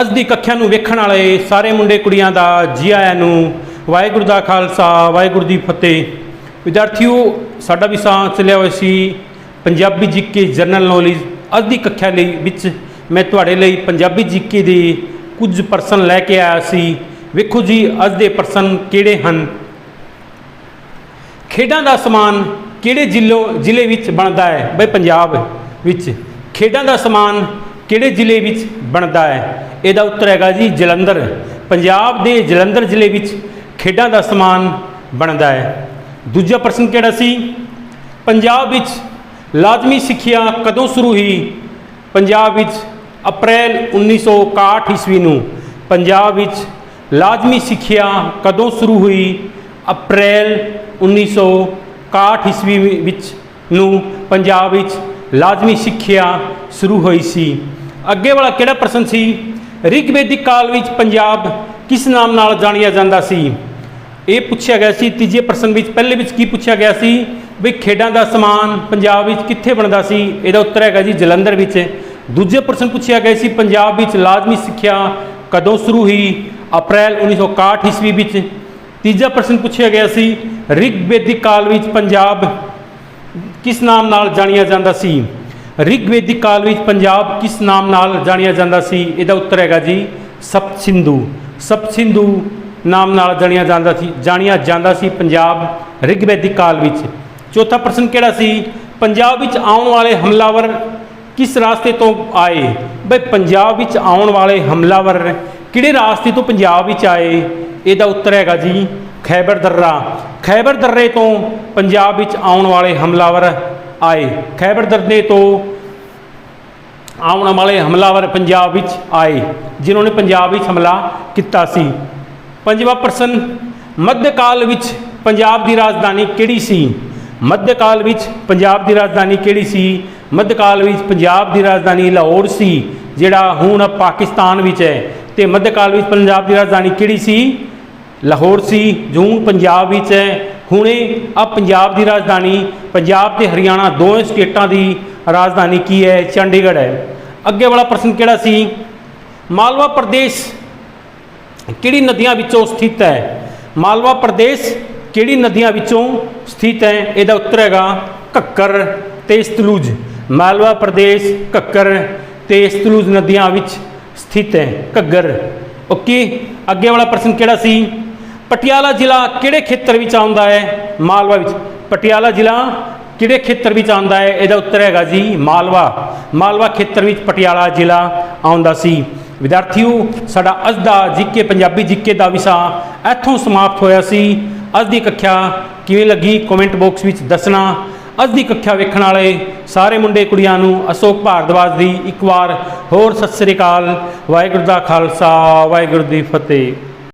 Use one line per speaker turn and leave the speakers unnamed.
ਅੱਜ ਦੀ ਕੱਖਿਆ ਨੂੰ ਵੇਖਣ ਵਾਲੇ ਸਾਰੇ ਮੁੰਡੇ ਕੁੜੀਆਂ ਦਾ ਜੀ ਆਇਆਂ ਨੂੰ ਵਾਹਿਗੁਰੂ ਦਾ ਖਾਲਸਾ, ਵਾਹਿਗੁਰੂ ਦੀ ਫਤਿਹ। ਵਿਦਿਆਰਥੀਓ, ਸਾਡਾ ਵਿਸ਼ਾ ਚੱਲਿਆ ਹੋਇਆ ਸੀ ਪੰਜਾਬੀ ਜੀਕੇ ਜਨਰਲ ਨੌਲੇਜ। ਅੱਜ ਦੀ ਕੱਖਿਆ ਲਈ ਵਿੱਚ ਮੈਂ ਤੁਹਾਡੇ ਲਈ ਪੰਜਾਬੀ ਜੀਕੇ ਦੇ ਕੁਝ ਪ੍ਰਸ਼ਨ ਲੈ ਕੇ ਆਇਆ ਸੀ। ਵੇਖੋ ਜੀ, ਅੱਜ ਦੇ ਪ੍ਰਸ਼ਨ ਕਿਹੜੇ ਹਨ? ਖੇਡਾਂ ਦਾ ਸਮਾਨ ਕਿਹੜੇ ਜ਼ਿਲ੍ਹੋ ਜ਼ਿਲ੍ਹੇ ਵਿੱਚ ਬਣਦਾ ਹੈ? ਬਈ ਪੰਜਾਬ ਵਿੱਚ। ਖੇਡਾਂ ਦਾ ਸਮਾਨ ਕਿਹੜੇ ਜ਼ਿਲ੍ਹੇ ਵਿੱਚ ਬਣਦਾ ਹੈ? ਇਹਦਾ ਉੱਤਰ ਹੈਗਾ ਜੀ ਜਲੰਧਰ। ਪੰਜਾਬ ਦੇ ਜਲੰਧਰ ਜ਼ਿਲ੍ਹੇ ਵਿੱਚ ਖੇਡਾਂ ਦਾ ਸਮਾਨ ਬਣਦਾ ਹੈ। ਦੂਜਾ ਪ੍ਰਸ਼ਨ ਕਿਹੜਾ ਸੀ? ਪੰਜਾਬ ਵਿੱਚ ਲਾਜ਼ਮੀ ਸਿੱਖਿਆ ਕਦੋਂ ਸ਼ੁਰੂ ਹੋਈ? ਪੰਜਾਬ ਵਿੱਚ ਅਪ੍ਰੈਲ 1961 ਈਸਵੀ ਨੂੰ। ਪੰਜਾਬ ਵਿੱਚ ਲਾਜ਼ਮੀ ਸਿੱਖਿਆ ਕਦੋਂ ਸ਼ੁਰੂ ਹੋਈ? ਅਪ੍ਰੈਲ 1961 ਈਸਵੀ ਵਿੱਚ ਨੂੰ ਪੰਜਾਬ ਵਿੱਚ ਲਾਜ਼ਮੀ ਸਿੱਖਿਆ ਸ਼ੁਰੂ ਹੋਈ ਸੀ। ਅੱਗੇ ਵਾਲਾ ਕਿਹੜਾ ਪ੍ਰਸ਼ਨ ਸੀ? ਰਿਗਵੇਦਿਕ ਕਾਲ ਵਿੱਚ ਪੰਜਾਬ ਕਿਸ ਨਾਮ ਨਾਲ ਜਾਣਿਆ ਜਾਂਦਾ ਸੀ? ਇਹ ਪੁੱਛਿਆ ਗਿਆ ਸੀ, ਤੀਜੇ ਪ੍ਰਸ਼ਨ ਵਿੱਚ, ਪਹਿਲੇ ਵਿੱਚ ਕੀ ਪੁੱਛਿਆ ਗਿਆ ਸੀ? ਵੀ ਖੇਡਾਂ ਦਾ ਸਮਾਨ ਪੰਜਾਬ ਵਿੱਚ ਕਿੱਥੇ ਬਣਦਾ ਸੀ? ਇਹਦਾ ਉੱਤਰ ਹੈਗਾ ਜੀ ਜਲੰਧਰ ਵਿੱਚ। ਦੂਜੇ ਪ੍ਰਸ਼ਨ ਪੁੱਛਿਆ ਗਿਆ ਸੀ, ਪੰਜਾਬ ਵਿੱਚ ਲਾਜ਼ਮੀ ਸਿੱਖਿਆ ਕਦੋਂ ਸ਼ੁਰੂ ਹੋਈ? ਅਪ੍ਰੈਲ 1961 ਈਸਵੀ ਵਿੱਚ। ਤੀਜਾ ਪ੍ਰਸ਼ਨ ਪੁੱਛਿਆ ਗਿਆ ਸੀ ਰਿਗਵੈਦਿਕ ਕਾਲ ਵਿੱਚ ਪੰਜਾਬ ਕਿਸ ਨਾਮ ਨਾਲ ਜਾਣਿਆ ਜਾਂਦਾ ਸੀ? ਰਿਗਵੈਦਿਕ ਕਾਲ ਵਿੱਚ ਪੰਜਾਬ ਕਿਸ ਨਾਮ ਨਾਲ ਜਾਣਿਆ ਜਾਂਦਾ ਸੀ? ਇਹਦਾ ਉੱਤਰ ਹੈਗਾ ਜੀ, ਸਪਤ ਸਿੰਧੂ। ਸਪਤ ਸਿੰਧੂ ਨਾਮ ਨਾਲ ਜਾਣਿਆ ਜਾਂਦਾ ਸੀ, ਜਾਣਿਆ ਜਾਂਦਾ ਸੀ ਪੰਜਾਬ ਰਿਗਵੈਦਿਕ ਕਾਲ ਵਿੱਚ। ਚੌਥਾ ਪ੍ਰਸ਼ਨ ਕਿਹੜਾ ਸੀ? ਪੰਜਾਬ ਵਿੱਚ ਆਉਣ ਵਾਲੇ ਹਮਲਾਵਰ ਕਿਸ ਰਾਸਤੇ ਤੋਂ ਆਏ? ਬਈ ਪੰਜਾਬ ਵਿੱਚ ਆਉਣ ਵਾਲੇ ਹਮਲਾਵਰ ਕਿਹੜੇ ਰਾਸਤੇ ਤੋਂ ਪੰਜਾਬ ਵਿੱਚ ਆਏ? ਇਹਦਾ ਉੱਤਰ ਹੈਗਾ ਜੀ, ਖੈਬਰ ਦਰਰਾ। ਖੈਬਰ ਦਰਰੇ ਤੋਂ ਪੰਜਾਬ ਵਿੱਚ ਆਉਣ ਵਾਲੇ ਹਮਲਾਵਰ ਆਏ। ਖੈਬਰ ਦਰਰੇ ਤੋਂ ਆਉਣ ਵਾਲੇ ਹਮਲਾਵਰ ਪੰਜਾਬ ਵਿੱਚ ਆਏ, ਜਿਨ੍ਹਾਂ ਨੇ ਪੰਜਾਬ ਵਿੱਚ ਹਮਲਾ ਕੀਤਾ ਸੀ। ਪੰਜਵਾਂ ਪ੍ਰਸ਼ਨ, ਮੱਧਕਾਲ ਵਿੱਚ ਪੰਜਾਬ ਦੀ ਰਾਜਧਾਨੀ ਕਿਹੜੀ ਸੀ? ਮੱਧਕਾਲ ਵਿੱਚ ਪੰਜਾਬ ਦੀ ਰਾਜਧਾਨੀ ਕਿਹੜੀ ਸੀ? ਮੱਧਕਾਲ ਵਿੱਚ ਪੰਜਾਬ ਦੀ ਰਾਜਧਾਨੀ ਲਾਹੌਰ ਸੀ, ਜਿਹੜਾ ਹੁਣ ਪਾਕਿਸਤਾਨ ਵਿੱਚ ਹੈ। ਤੇ ਮੱਧਕਾਲ ਵਿੱਚ ਪੰਜਾਬ ਦੀ ਰਾਜਧਾਨੀ ਕਿਹੜੀ ਸੀ? ਲਾਹੌਰ ਸੀ, ਜੋ ਹੁਣ ਪੰਜਾਬ ਵਿੱਚ ਹੈ। ਹੁਣੇ ਆ ਪੰਜਾਬ ਦੀ ਰਾਜਧਾਨੀ, ਪੰਜਾਬ ਤੇ ਹਰਿਆਣਾ ਦੋਵੇਂ ਸਟੇਟਾਂ ਦੀ ਰਾਜਧਾਨੀ ਕੀ ਹੈ? ਚੰਡੀਗੜ੍ਹ ਹੈ। ਅੱਗੇ ਵਾਲਾ ਪ੍ਰਸ਼ਨ ਕਿਹੜਾ ਸੀ? ਮਾਲਵਾ ਪ੍ਰਦੇਸ਼ ਕਿਹੜੀ ਨਦੀਆਂ ਵਿੱਚੋਂ ਸਥਿਤ ਹੈ? ਮਾਲਵਾ ਪ੍ਰਦੇਸ਼ ਕਿਹੜੀ ਨਦੀਆਂ ਵਿੱਚੋਂ ਸਥਿਤ ਹੈ? ਇਹਦਾ ਉੱਤਰ ਹੈਗਾ ਘੱਕਰ ਤੇ ਸਤਲੁਜ। ਮਾਲਵਾ ਪ੍ਰਦੇਸ਼, ਘੱਕਰ ਤੇ ਸਤਲੁਜ ਨਦੀਆਂ ਵਿੱਚ ਸਥਿਤ ਹੈ। ਘੱਗਰ। ਓਕੇ, ਅੱਗੇ ਵਾਲਾ ਪ੍ਰਸ਼ਨ ਕਿਹੜਾ ਸੀ? ਪਟਿਆਲਾ ਜ਼ਿਲ੍ਹਾ ਕਿਹੜੇ ਖੇਤਰ ਵਿੱਚ ਆਉਂਦਾ ਹੈ? ਮਾਲਵਾ ਵਿੱਚ। ਪਟਿਆਲਾ ਜ਼ਿਲ੍ਹਾ ਕਿਹੜੇ ਖੇਤਰ ਵਿੱਚ ਆਉਂਦਾ ਹੈ? ਇਹਦਾ ਉੱਤਰ ਹੈਗਾ ਜੀ ਮਾਲਵਾ। ਮਾਲਵਾ ਖੇਤਰ ਵਿੱਚ ਪਟਿਆਲਾ ਜ਼ਿਲ੍ਹਾ ਆਉਂਦਾ ਸੀ। ਵਿਦਿਆਰਥੀਓ, ਸਾਡਾ ਅੱਜ ਦਾ ਜੀਕੇ, ਪੰਜਾਬੀ ਜੀਕੇ ਦਾ ਵਿਸ਼ਾ ਇੱਥੋਂ ਸਮਾਪਤ ਹੋਇਆ ਸੀ। ਅੱਜ ਦੀ ਕੱਖਿਆ ਕਿਵੇਂ ਲੱਗੀ? ਕਮੈਂਟ ਬਾਕਸ ਵਿੱਚ ਦੱਸਣਾ। ਅੱਜ ਦੀ ਕੱਖਿਆ ਵੇਖਣ ਵਾਲੇ ਸਾਰੇ ਮੁੰਡੇ ਕੁੜੀਆਂ ਨੂੰ ਅਸ਼ੋਕ ਭਾਰਦਵਾਜ ਦੀ ਇੱਕ ਵਾਰ ਹੋਰ ਸਤਿ ਸ੍ਰੀ ਅਕਾਲ। ਵਾਹਿਗੁਰੂ ਦਾ ਖਾਲਸਾ, ਵਾਹਿਗੁਰੂ ਦੀ ਫਤਿਹ।